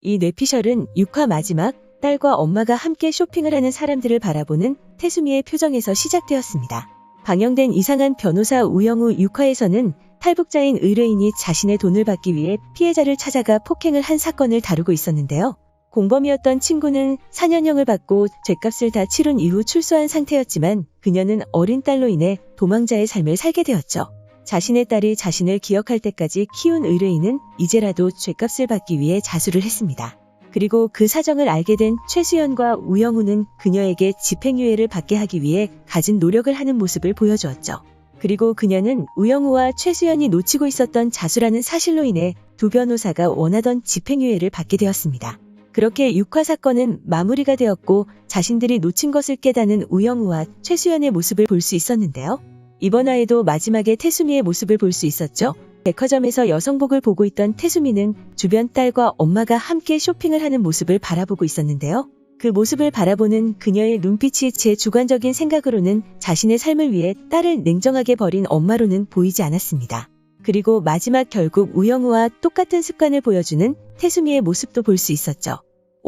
이 뇌피셜은 6화 마지막 딸과 엄마가 함께 쇼핑을 하는 사람들을 바라보는 태수미의 표정에서 시작되었습니다. 방영된 이상한 변호사 우영우 6화에서는 탈북자인 의뢰인이 자신의 돈을 받기 위해 피해자를 찾아가 폭행을 한 사건을 다루고 있었는데요. 공범이었던 친구는 4년형을 받고 죗값을 다 치룬 이후 출소한 상태였지만 그녀는 어린 딸로 인해 도망자의 삶을 살게 되었죠. 자신의 딸이 자신을 기억할 때까지 키운 의뢰인은 이제라도 죗값을 받기 위해 자수를 했습니다. 그리고 그 사정을 알게 된 최수연과 우영우는 그녀에게 집행유예를 받게 하기 위해 가진 노력을 하는 모습을 보여주었죠. 그리고 그녀는 우영우와 최수연이 놓치고 있었던 자수라는 사실로 인해 두 변호사가 원하던 집행유예를 받게 되었습니다. 그렇게 6화 사건은 마무리가 되었고 자신들이 놓친 것을 깨닫는 우영우와 최수연의 모습을 볼 수 있었는데요. 이번 화에도 마지막에 태수미의 모습을 볼 수 있었죠. 백화점에서 여성복을 보고 있던 태수미는 주변 딸과 엄마가 함께 쇼핑을 하는 모습을 바라보고 있었는데요. 그 모습을 바라보는 그녀의 눈빛이 제 주관적인 생각으로는 자신의 삶을 위해 딸을 냉정하게 버린 엄마로는 보이지 않았습니다. 그리고 마지막 결국 우영우와 똑같은 습관을 보여주는 태수미의 모습도 볼 수 있었죠.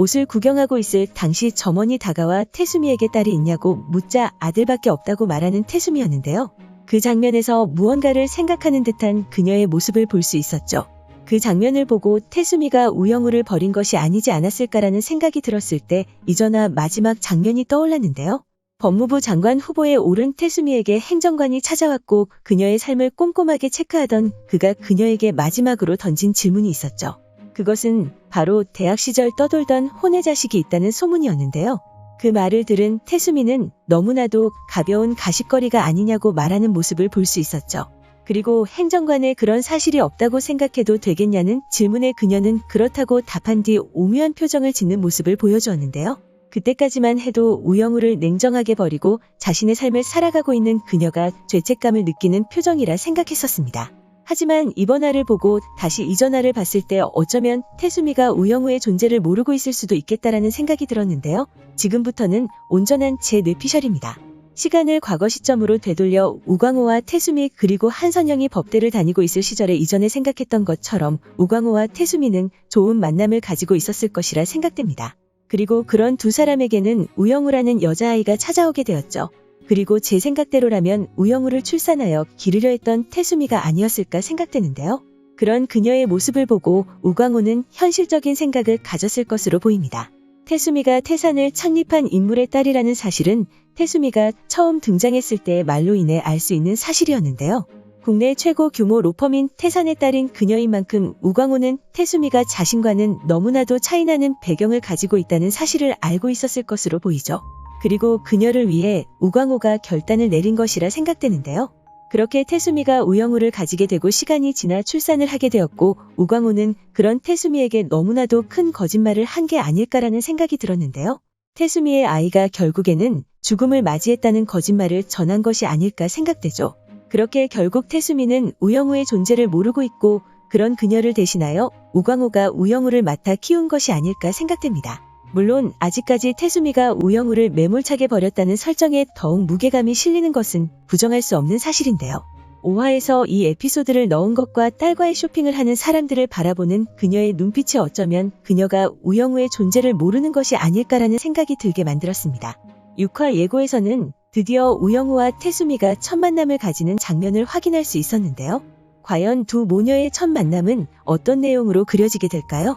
옷을 구경하고 있을 당시 점원이 다가와 태수미에게 딸이 있냐고 묻자 아들밖에 없다고 말하는 태수미였는데요. 그 장면에서 무언가를 생각하는 듯한 그녀의 모습을 볼 수 있었죠. 그 장면을 보고 태수미가 우영우를 버린 것이 아니지 않았을까라는 생각이 들었을 때 이전화 마지막 장면이 떠올랐는데요. 법무부 장관 후보에 오른 태수미에게 행정관이 찾아왔고 그녀의 삶을 꼼꼼하게 체크하던 그가 그녀에게 마지막으로 던진 질문이 있었죠. 그것은 바로 대학 시절 떠돌던 혼의 자식이 있다는 소문이었는데요. 그 말을 들은 태수미는 너무나도 가벼운 가십거리가 아니냐고 말하는 모습을 볼 수 있었죠. 그리고 행정관에 그런 사실이 없다고 생각해도 되겠냐는 질문에 그녀는 그렇다고 답한 뒤 오묘한 표정을 짓는 모습을 보여주었는데요. 그때까지만 해도 우영우를 냉정하게 버리고 자신의 삶을 살아가고 있는 그녀가 죄책감을 느끼는 표정이라 생각했었습니다. 하지만 이번 화를 보고 다시 이전 화를 봤을 때 어쩌면 태수미가 우영우의 존재를 모르고 있을 수도 있겠다라는 생각이 들었는데요. 지금부터는 온전한 제 뇌피셜입니다. 시간을 과거 시점으로 되돌려 우광호와 태수미 그리고 한선영이 법대를 다니고 있을 시절에 이전에 생각했던 것처럼 우광호와 태수미는 좋은 만남을 가지고 있었을 것이라 생각됩니다. 그리고 그런 두 사람에게는 우영우라는 여자아이가 찾아오게 되었죠. 그리고 제 생각대로라면 우영우를 출산하여 기르려 했던 태수미가 아니었을까 생각되는데요. 그런 그녀의 모습을 보고 우광호는 현실적인 생각을 가졌을 것으로 보입니다. 태수미가 태산을 창립한 인물의 딸이라는 사실은 태수미가 처음 등장했을 때의 말로 인해 알 수 있는 사실이었는데요. 국내 최고 규모 로펌인 태산의 딸인 그녀인 만큼 우광호는 태수미가 자신과는 너무나도 차이나는 배경을 가지고 있다는 사실을 알고 있었을 것으로 보이죠. 그리고 그녀를 위해 우광호가 결단을 내린 것이라 생각되는데요. 그렇게 태수미가 우영우를 가지게 되고 시간이 지나 출산을 하게 되었고 우광호는 그런 태수미에게 너무나도 큰 거짓말을 한 게 아닐까라는 생각이 들었는데요. 태수미의 아이가 결국에는 죽음을 맞이했다는 거짓말을 전한 것이 아닐까 생각되죠. 그렇게 결국 태수미는 우영우의 존재를 모르고 있고 그런 그녀를 대신하여 우광호가 우영우를 맡아 키운 것이 아닐까 생각됩니다. 물론 아직까지 태수미가 우영우를 매몰차게 버렸다는 설정에 더욱 무게감이 실리는 것은 부정할 수 없는 사실인데요. 5화에서 이 에피소드를 넣은 것과 딸과의 쇼핑을 하는 사람들을 바라보는 그녀의 눈빛이 어쩌면 그녀가 우영우의 존재를 모르는 것이 아닐까라는 생각이 들게 만들었습니다. 6화 예고에서는 드디어 우영우와 태수미가 첫 만남을 가지는 장면을 확인할 수 있었는데요. 과연 두 모녀의 첫 만남은 어떤 내용으로 그려지게 될까요?